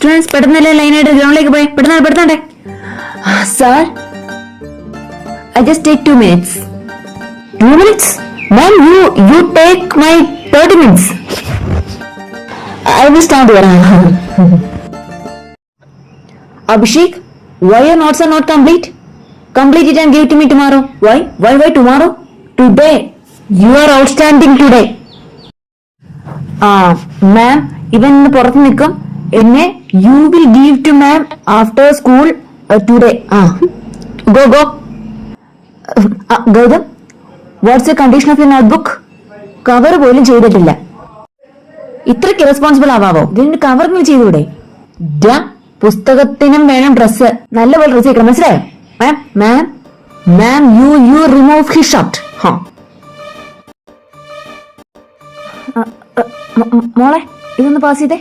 Students പെട്ടെന്നല്ലേ ലൈനായിട്ട് ഗ്രൗണ്ടിലേക്ക് പോയി പെട്ടെന്ന് പെടുത്തണ്ടേ sir I just take two minutes two minutes ma'am you you take my thirty minutes I will start your Abhishek, why your notes are not complete? Complete it and give it to me tomorrow. Why? Why? Why tomorrow? Today. You are outstanding today. ആ മാം ഇവൻ ഇന്ന് പുറത്ത് നിൽക്കും എന്നെ you will give two ma'am after school today ആ go go Gautam what's a condition of you notebook cover പോലും ചെയ്തിട്ടില്ല. ഇത്രയ്ക്ക് റെസ്പോൺസിബിൾ ആവാവോ? ഇതിന് കവറിങ് ചെയ്തൂടെ? പുസ്തകത്തിനും വേണം ഡ്രസ്സ് നല്ലപോലെ ഡ്രസ് ചെയ്യണം മനസ്സിലായോ? Ma'am ma'am ma'am you you remove he. Shirt ഹാ മോളെ ഇതൊന്ന് പാസ് ചെയ്തേ.